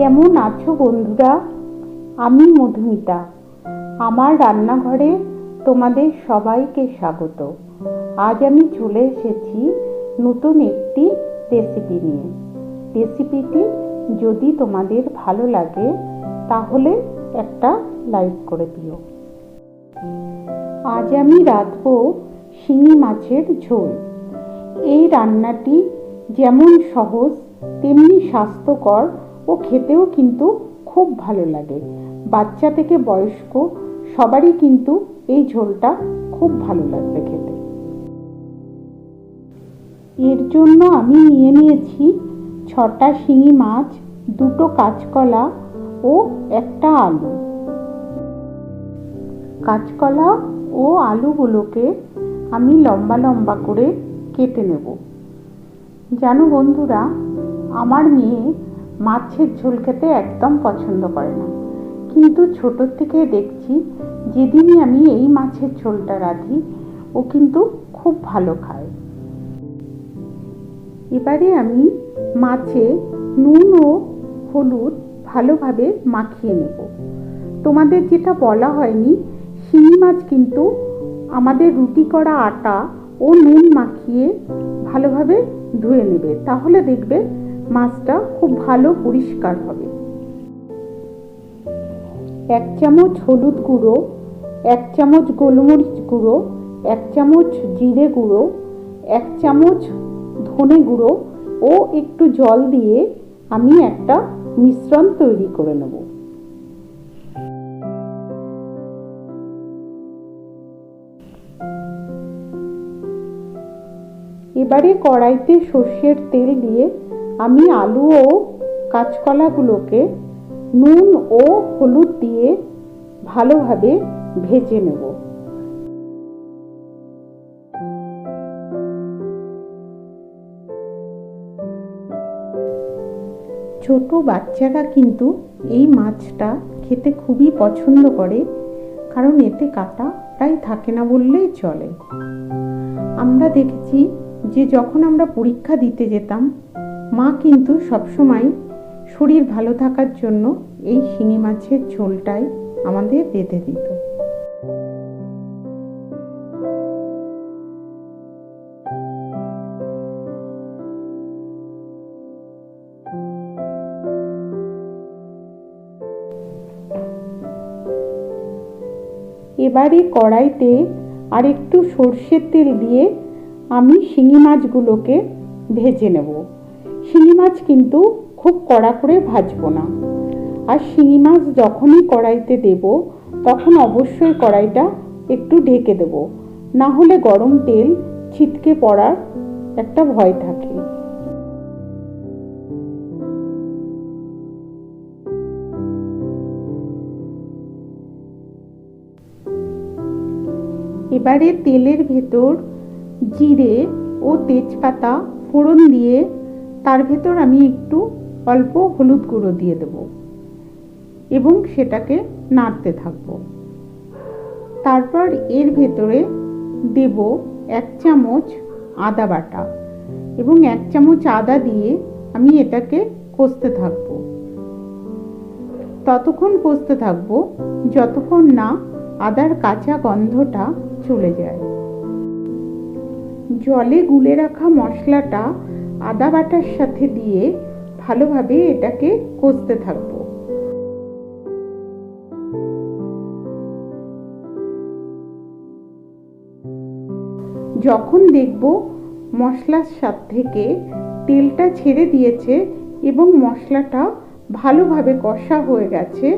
কেমন আছো বন্ধুরা? আমি মধুমিতা। আমার রান্নাঘরে তোমাদের সবাইকে স্বাগত। আজ আমি চলে এসেছি নতুন একটি রেসিপি নিয়ে। রেসিপিটি যদি তোমাদের ভালো লাগে, তাহলে একটা লাইক করে দিও। আজ আমি রাঁধবো শিঙি মাছের ঝোল। এই রান্নাটি যেমন সহজ, তেমনি স্বাস্থ্যকর ও খেতেও কিন্তু খুব ভালো লাগে। বাচ্চা থেকে বয়স্ক, সবারই কিন্তু এই ঝোলটা খুব ভালো লাগবে খেতে। এর জন্য আমি নিয়ে নিয়েছি ছটা শিঙি মাছ, দুটো কাঁচকলা ও একটা আলু। কাঁচকলা ও আলুগুলোকে আমি লম্বা লম্বা করে কেটে নেব। জানো বন্ধুরা, আমার মেয়ে মাছের ঝোল খেতে একদম পছন্দ করে না। কিন্তু ছোটোর থেকে দেখছি, যেদিনই আমি এই মাছের ঝোলটা রাঁধি, ও কিন্তু খুব ভালো খায়। এবারে আমি মাছে নুন ও হলুদ ভালোভাবে মাখিয়ে নেব। তোমাদের যেটা বলা হয়নি, শিঙি মাছ কিন্তু আমাদের রুটি করা আটা ও নুন মাখিয়ে ভালোভাবে ধুয়ে নেবে। তাহলে দেখবে মাছটা খুব ভালো পরিষ্কার হবে। এক চামচ হলুদ গুঁড়ো, এক চামচ গোলমরিচ গুঁড়ো, এক চামচ জিরে গুঁড়ো, এক চামচ ধনে গুঁড়ো ও একটু জল দিয়ে আমি একটা মিশ্রণ তৈরি করে নেব। এবারে কড়াইতে সর্ষের তেল দিয়ে আমি আলু ও কাঁচকলাগুলোকে নুন ও হলুদ দিয়ে ভালোভাবে ভেজে নেব। ছোট বাচ্চারা কিন্তু এই মাছটা খেতে খুবই পছন্দ করে, কারণ এতে কাটা প্রায় থাকে না বললেই চলে। আমরা দেখেছি যে যখন আমরা পরীক্ষা দিতে যেতাম মা কিন্তু সবসময় শরীর ভালো থাকার জন্য এই শিঙি মাছের ঝোলটাই আমাদের বেঁধে দিত। এবারে কড়াইতে আর একটু সর্ষের তেল দিয়ে আমি শিঙি মাছগুলোকে ভেজে নেব। শিঙি মাছ কিন্তু খুব কড়া করে ভাজবো না। আর শিঙি মাছ যখনই কড়াইতে দেব, তখন অবশ্যই কড়াইটা একটু ঢেকে দেব। না হলে গরম তেল ছিটকে পড়ার একটা ভয় থাকে। এবারে তেলের ভেতর জিরে ও তেজপাতা ফোড়ন দিয়ে তার ভেতর আমি একটু অল্প হলুদ গুঁড়ো দিয়ে দেব এবং সেটাকে নাড়তে থাকব। তারপর এর ভেতরে দেব এক চামচ আদা বাটা এবং এক চামচ আদা দিয়ে আমি এটাকে কষতে থাকব। ততক্ষণ কষতে থাকব যতক্ষণ না আদার কাঁচা গন্ধটা চলে যায়। জলে গুলে রাখা মশলাটা আদা বাটার সাথে দিয়ে ভালোভাবে এটাকে কষতে থাকব। যখন দেখব মশলার স্বাদ থেকে তেলটা ছেড়ে দিয়েছে এবং মশলাটা ভালোভাবে কষা হয়ে গেছে,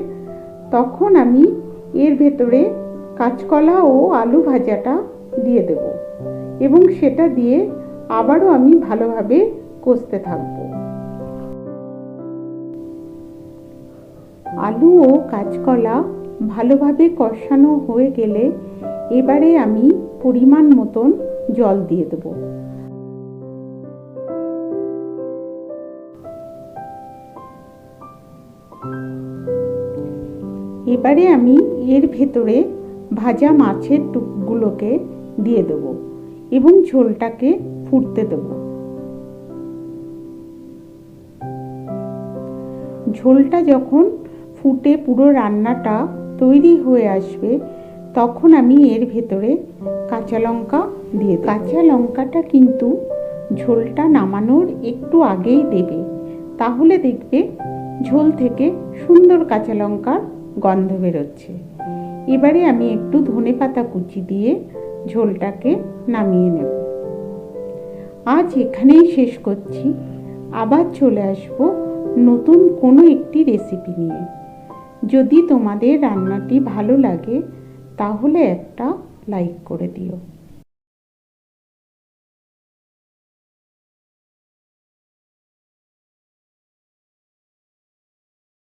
তখন আমি এর ভেতরে কাঁচকলা ও আলু ভাজাটা দিয়ে দেব এবং সেটা দিয়ে আবারও আমি ভালোভাবে কষতে থাকব। আলু ও কাঁচকলা ভালোভাবে কষানো হয়ে গেলে এবারে আমি পরিমাণ মতন জল দিয়ে দেব। এবারে আমি এর ভেতরে ভাজা মাছের টুকগুলোকে দিয়ে দেব। এবং ঝোলটাকে ফুটতে দেব। ঝোলটা যখন ফুটে পুরো রান্নাটা তৈরি হয়ে আসবে, তখন আমি এর ভেতরে কাঁচা লঙ্কা দিয়ে কাঁচা লঙ্কাটা কিন্তু ঝোলটা নামানোর একটু আগেই দেবে। তাহলে দেখবে ঝোল থেকে সুন্দর কাঁচা লঙ্কার গন্ধ বেরোচ্ছে। এবারে আমি একটু ধনে পাতা কুচি দিয়ে ঝোলটাকে নামিয়ে নেব। আজ এখানেই শেষ করছি। আবার চলে আসব নতুন কোনো একটি রেসিপি নিয়ে। যদি তোমাদের রান্নাটি ভালো লাগে, তাহলে একটা লাইক করে দিও।